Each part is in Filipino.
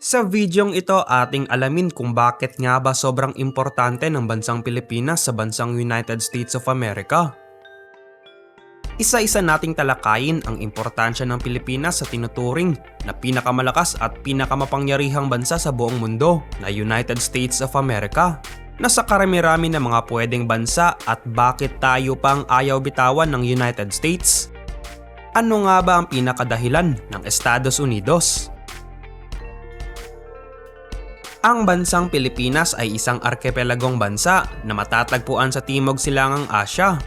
Sa videong ito ating alamin kung bakit nga ba sobrang importante ng bansang Pilipinas sa bansang United States of America. Isa-isa nating talakayin ang importansya ng Pilipinas sa tinuturing na pinakamalakas at pinakamapangyarihang bansa sa buong mundo na United States of America na sa karami-rami ng mga pwedeng bansa at bakit tayo pang ayaw bitawan ng United States. Ano nga ba ang pinakadahilan ng Estados Unidos? Ang bansang Pilipinas ay isang arkipelagong bansa na matatagpuan sa Timog Silangang Asya.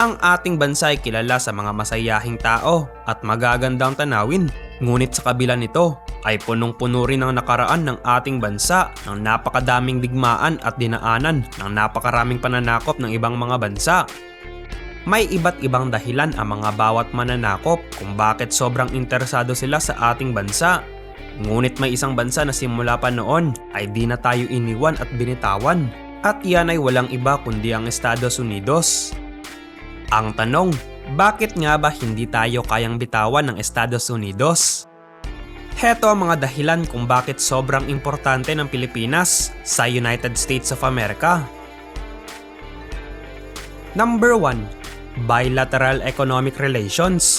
Ang ating bansa ay kilala sa mga masayahing tao at magagandang tanawin. Ngunit sa kabila nito ay punong-puno rin ang nakaraan ng ating bansa ng napakadaming digmaan at dinaanan ng napakaraming pananakop ng ibang mga bansa. May iba't ibang dahilan ang mga bawat mananakop kung bakit sobrang interesado sila sa ating bansa Ngunit may isang bansa na simula pa noon ay di na tayo iniwan at binitawan. At yan ay walang iba kundi ang Estados Unidos. Ang tanong, bakit nga ba hindi tayo kayang bitawan ng Estados Unidos? Heto ang mga dahilan kung bakit sobrang importante ng Pilipinas sa United States of America. Number 1. Bilateral Economic Relations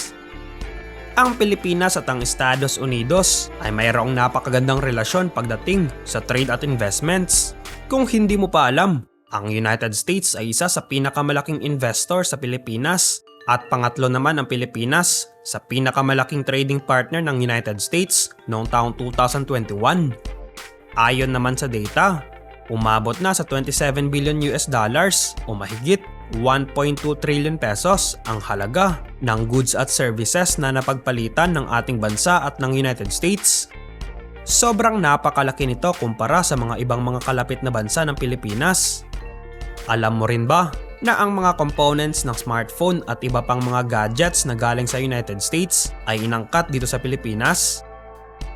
ang Pilipinas at ang Estados Unidos ay mayroong napakagandang relasyon pagdating sa trade at investments. Kung hindi mo pa alam, ang United States ay isa sa pinakamalaking investor sa Pilipinas at pangatlo naman ang Pilipinas sa pinakamalaking trading partner ng United States noong taong 2021. Ayon naman sa data, umabot na sa 27 billion US dollars o mahigit 1.2 trillion pesos ang halaga ng goods at services na napagpalitan ng ating bansa at ng United States. Sobrang napakalaki nito kumpara sa mga ibang mga kalapit na bansa ng Pilipinas. Alam mo rin ba na ang mga components ng smartphone at iba pang mga gadgets na galing sa United States ay inangkat dito sa Pilipinas?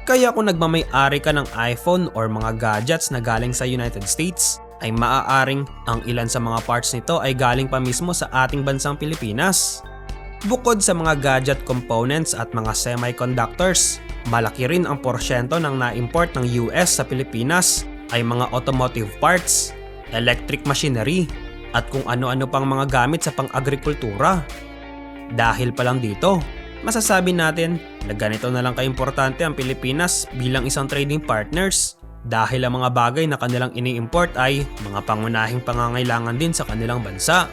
Kaya kung nagmamay-ari ka ng iPhone or mga gadgets na galing sa United States, ay maaaring ang ilan sa mga parts nito ay galing pa mismo sa ating bansang Pilipinas. Bukod sa mga gadget components at mga semiconductors, malaki rin ang porsyento ng na-import ng US sa Pilipinas ay mga automotive parts, electric machinery, at kung ano-ano pang mga gamit sa pang-agrikultura. Dahil pa lang dito, masasabi natin na ganito na lang kaimportante ang Pilipinas bilang isang trading partners dahil ang mga bagay na kanilang ini-import ay mga pangunahing pangangailangan din sa kanilang bansa.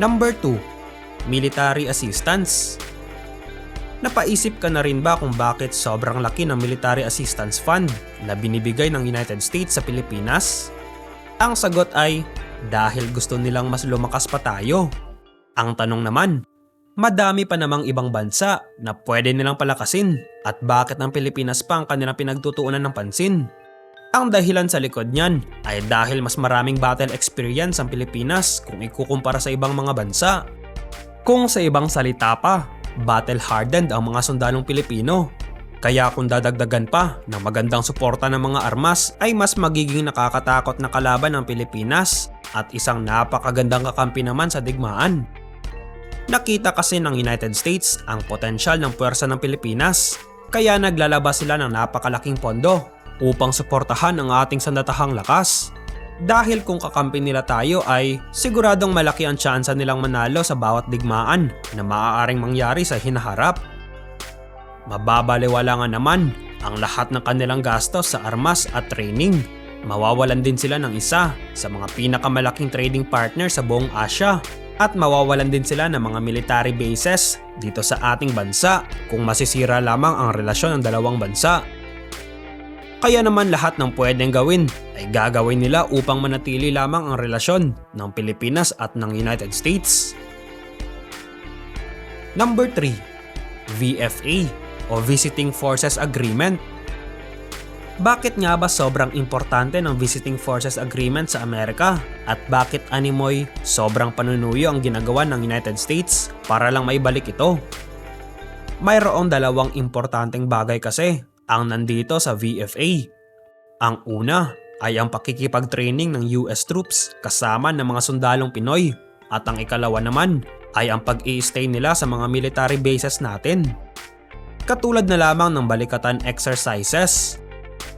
Number 2. Military Assistance Napaisip ka na rin ba kung bakit sobrang laki ng Military Assistance Fund na binibigay ng United States sa Pilipinas? Ang sagot ay dahil gusto nilang mas lumakas pa tayo. Ang tanong naman, Madami pa namang ibang bansa na pwede nilang palakasin at bakit ang Pilipinas pa ang kanilang pinagtutuunan ng pansin. Ang dahilan sa likod niyan ay dahil mas maraming battle experience ang Pilipinas kung ikukumpara sa ibang mga bansa. Kung sa ibang salita pa, battle hardened ang mga sundalong Pilipino. Kaya kung dadagdagan pa ng magandang suporta ng mga armas ay mas magiging nakakatakot na kalaban ng Pilipinas at isang napakagandang kakampi naman sa digmaan. Nakita kasi ng United States ang potensyal ng puwersa ng Pilipinas kaya naglalabas sila ng napakalaking pondo upang suportahan ang ating sandatahang lakas. Dahil kung kakampi nila tayo ay siguradong malaki ang tsansa nilang manalo sa bawat digmaan na maaaring mangyari sa hinaharap. Mababaliwala nga naman ang lahat ng kanilang gastos sa armas at training. Mawawalan din sila ng isa sa mga pinakamalaking trading partner sa buong Asya at mawawalan din sila ng mga military bases dito sa ating bansa kung masisira lamang ang relasyon ng dalawang bansa. Kaya naman lahat ng pwedeng gawin ay gagawin nila upang manatili lamang ang relasyon ng Pilipinas at ng United States. Number 3. VFA o Visiting Forces Agreement bakit nga ba sobrang importante ng Visiting Forces Agreement sa Amerika? At bakit animoy sobrang panunuyo ang ginagawa ng United States para lang maibalik ito? Mayroong dalawang importanteng bagay kasi ang nandito sa VFA. Ang una ay ang pakikipag-training ng US troops kasama ng mga sundalong Pinoy at ang ikalawa naman ay ang pag stay nila sa mga military bases natin. Katulad na lamang ng balikatan exercises.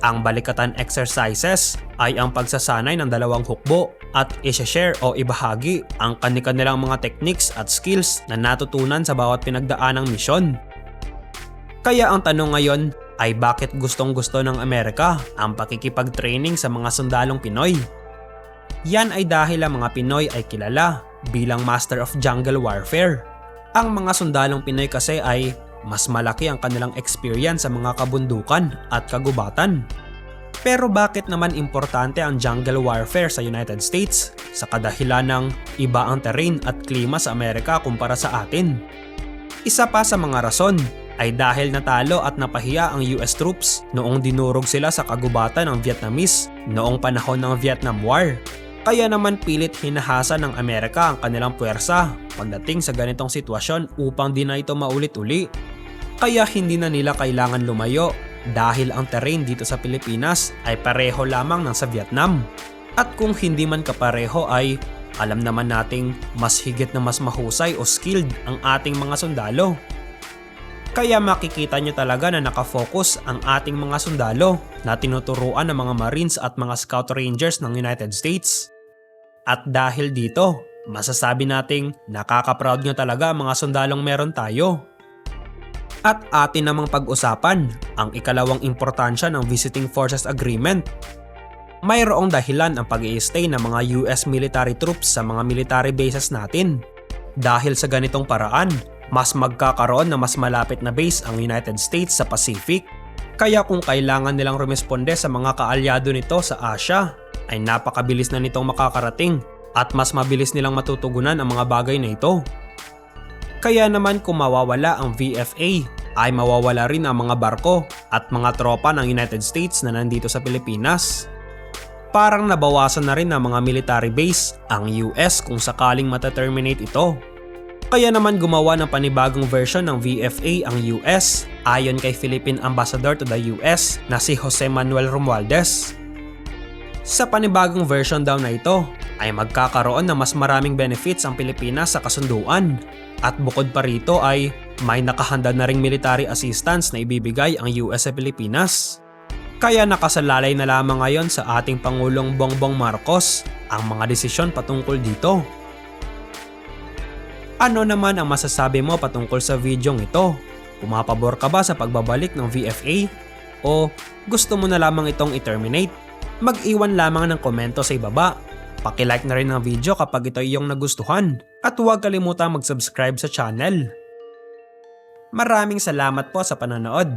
Ang balikatan exercises ay ang pagsasanay ng dalawang hukbo at isha-share o ibahagi ang kanilang mga techniques at skills na natutunan sa bawat pinagdaanang misyon. Kaya ang tanong ngayon ay bakit gustong gusto ng Amerika ang pakikipag-training sa mga sundalong Pinoy? Yan ay dahil ang mga Pinoy ay kilala bilang Master of Jungle Warfare. Ang mga sundalong Pinoy kasi ay mas malaki ang kanilang experience sa mga kabundukan at kagubatan. Pero bakit naman importante ang jungle warfare sa United States sa kadahilan ng iba ang terrain at klima sa Amerika kumpara sa atin? Isa pa sa mga rason ay dahil natalo at napahiya ang US troops noong dinurog sila sa kagubatan ng Vietnamese noong panahon ng Vietnam War. Kaya naman pilit hinahasa ng Amerika ang kanilang puwersa pagdating sa ganitong sitwasyon upang di na ito maulit-uli. Kaya hindi na nila kailangan lumayo dahil ang terrain dito sa Pilipinas ay pareho lamang ng sa Vietnam. At kung hindi man kapareho ay alam naman nating mas higit na mas mahusay o skilled ang ating mga sundalo. Kaya makikita nyo talaga na nakafocus ang ating mga sundalo na tinuturuan ng mga Marines at mga Scout Rangers ng United States. At dahil dito, masasabi nating nakaka-proud nyo talaga mga sundalong meron tayo. At atin namang pag-usapan ang ikalawang importansya ng Visiting Forces Agreement. Mayroong dahilan ang pag stay ng mga US military troops sa mga military bases natin. Dahil sa ganitong paraan, mas magkakaroon na mas malapit na base ang United States sa Pacific. Kaya kung kailangan nilang rumesponde sa mga kaalyado nito sa Asia, ay napakabilis na nitong makakarating at mas mabilis nilang matutugunan ang mga bagay na ito. Kaya naman kung mawawala ang VFA, ay mawawala rin ang mga barko at mga tropa ng United States na nandito sa Pilipinas. Parang nabawasan na rin ang mga military base ang US kung sakaling mataterminate ito. Kaya naman gumawa ng panibagong version ng VFA ang US ayon kay Philippine Ambassador to the US na si Jose Manuel Romualdez. Sa panibagong version daw na ito ay magkakaroon ng mas maraming benefits ang Pilipinas sa kasunduan at bukod pa rito ay may nakahanda na ring military assistance na ibibigay ang US sa Pilipinas. Kaya nakasalalay na lamang ngayon sa ating Pangulong Bongbong Marcos ang mga desisyon patungkol dito. Ano naman ang masasabi mo patungkol sa videong ito? Pumapabor ka ba sa pagbabalik ng VFA? O gusto mo na lamang itong i-terminate? Mag-iwan lamang ng komento sa ibaba. Pakilike na rin ang video kapag ito iyong nagustuhan. At huwag kalimutang mag-subscribe sa channel. Maraming salamat po sa panonood.